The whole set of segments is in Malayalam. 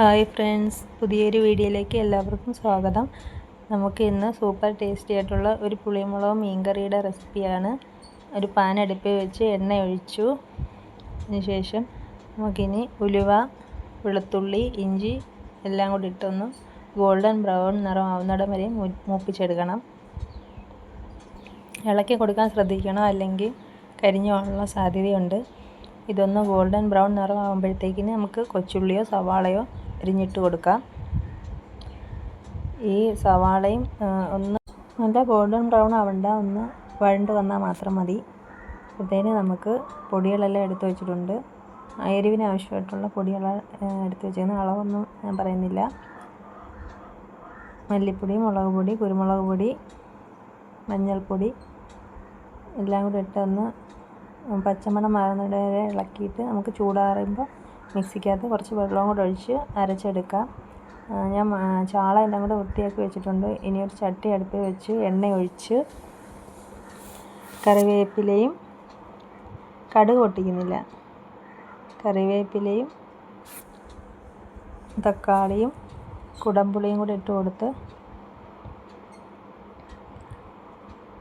ഹായ് ഫ്രണ്ട്സ് പുതിയൊരു വീഡിയോയിലേക്ക് എല്ലാവർക്കും സ്വാഗതം. നമുക്ക് ഇന്ന് സൂപ്പർ ടേസ്റ്റി ആയിട്ടുള്ള ഒരു പുളിമുളക് മീൻകറിയുടെ റെസിപ്പിയാണ്. ഒരു പാൻ അടുപ്പിൽ വെച്ച് എണ്ണ ഒഴിച്ചു. അതിനുശേഷം നമുക്കിനി ഉലുവ വെളുത്തുള്ളി ഇഞ്ചി എല്ലാം കൂടി ഇട്ടൊന്ന് ഗോൾഡൻ ബ്രൗൺ നിറമാവുന്നിടം വരെ മൂപ്പിച്ചെടുക്കണം. ഇളക്കി കൊടുക്കാൻ ശ്രദ്ധിക്കണം അല്ലെങ്കിൽ കരിഞ്ഞു പോകാനുള്ള സാധ്യതയുണ്ട്. ഇതൊന്ന് ഗോൾഡൻ ബ്രൗൺ നിറം നിറമാകുമ്പോഴത്തേക്കിന് നമുക്ക് കൊച്ചുള്ളിയോ സവാളയോ അരിഞ്ഞിട്ട് കൊടുക്കാം. ഈ സവാളയും ഒന്ന് നല്ല ഗോൾഡൻ ബ്രൗൺ ആവണ്ട ഒന്ന് വഴണ്ട് വന്നാൽ മാത്രം മതി. അപ്പോഴത്തേന് നമുക്ക് പൊടികളെല്ലാം എടുത്തു വെച്ചിട്ടുണ്ട്. എരിവിന് ആവശ്യമായിട്ടുള്ള പൊടികൾ എടുത്തു വെച്ചിരുന്ന അളവൊന്നും ഞാൻ പറയുന്നില്ല. മല്ലിപ്പൊടി മുളക് പൊടി കുരുമുളക് പൊടി മഞ്ഞൾപ്പൊടി എല്ലാം കൂടി ഇട്ടൊന്ന് പച്ചമണം മാറുന്നിടവരെ ഇളക്കിയിട്ട് നമുക്ക് ചൂടാറുമ്പോൾ മിക്സിക്കകത്ത് കുറച്ച് വെള്ളവും കൂടെ ഒഴിച്ച് അരച്ചെടുക്കാം. ഞാൻ ചാള എല്ലാം കൂടെ വൃത്തിയാക്കി വെച്ചിട്ടുണ്ട്. ഇനി ഒരു ചട്ടി അടുപ്പിൽ വെച്ച് എണ്ണ ഒഴിച്ച് കറിവേപ്പിലയും കടുക് പൊട്ടിക്കുന്നില്ല. കറിവേപ്പിലയും തക്കാളിയും കുടംപുളിയും കൂടെ ഇട്ട് കൊടുത്ത്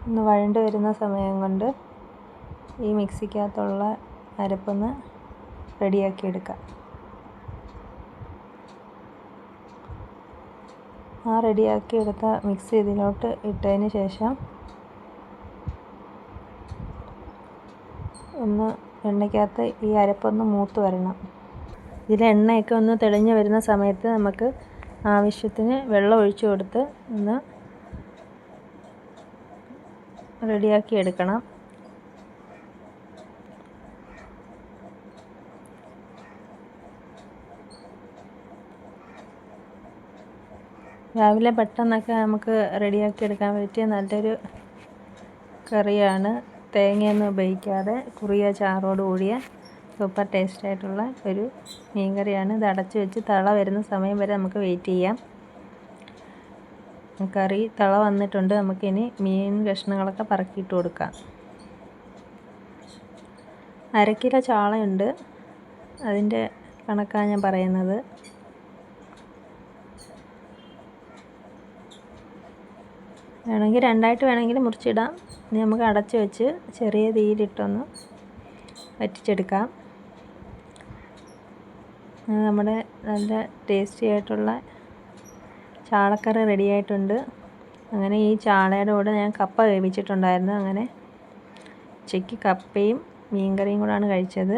ഒന്ന് വഴണ്ട് വരുന്ന സമയം കൊണ്ട് ഈ മിക്സിക്കകത്തുള്ള അരപ്പൊന്ന് റെഡിയാക്കി എടുക്കാം. ആ റെഡിയാക്കി എടുത്ത മിക്സ് ഇതിലോട്ട് ഇട്ടതിന് ശേഷം ഒന്ന് എണ്ണയ്ക്കകത്ത് ഈ അരപ്പൊന്ന് മൂത്ത് വരണം. ഇതിൽ എണ്ണയൊക്കെ ഒന്ന് തെളിഞ്ഞു വരുന്ന സമയത്ത് നമുക്ക് ആവശ്യത്തിന് വെള്ളം ഒഴിച്ചു കൊടുത്ത് ഒന്ന് റെഡിയാക്കി എടുക്കണം. രാവിലെ പെട്ടെന്നൊക്കെ നമുക്ക് റെഡിയാക്കി എടുക്കാൻ പറ്റിയ നല്ലൊരു കറിയാണ് തേങ്ങയൊന്നും ഉപയോഗിക്കാതെ കുറിയ ചാറോട് കൂടിയ സൂപ്പർ ടേസ്റ്റ് ആയിട്ടുള്ള ഒരു മീൻ കറിയാണ്. ഇത് അടച്ചു വെച്ച് തള വരുന്ന സമയം വരെ നമുക്ക് വെയിറ്റ് ചെയ്യാം. കറി തള വന്നിട്ടുണ്ട്. നമുക്കിനി മീൻ കഷ്ണങ്ങളൊക്കെ പറക്കിയിട്ട് കൊടുക്കാം. അരക്കിലോ ചാളയുണ്ട്. അതിന്റെ കണക്കാണ് ഞാൻ പറയുന്നത്. വേണമെങ്കിൽ രണ്ടായിട്ട് വേണമെങ്കിൽ മുറിച്ചിടാം. ഇനി നമുക്ക് അടച്ച് വെച്ച് ചെറിയ തീയിലിട്ടൊന്ന് വറ്റിച്ചെടുക്കാം. നമ്മുടെ നല്ല ടേസ്റ്റി ആയിട്ടുള്ള ചാളക്കറി റെഡി ആയിട്ടുണ്ട്. അങ്ങനെ ഈ ചാളയുടെ കൂടെ ഞാൻ കപ്പ വേവിച്ചിട്ടുണ്ടായിരുന്നു. അങ്ങനെ ഉച്ചയ്ക്ക് കപ്പയും മീൻകറിയും കൂടാണ് കഴിച്ചത്.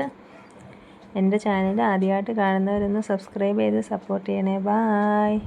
എന്റെ ചാനൽ ആദ്യമായിട്ട് കാണുന്നവരൊന്ന് സബ്സ്ക്രൈബ് ചെയ്ത് സപ്പോർട്ട് ചെയ്യണേ. ബായ്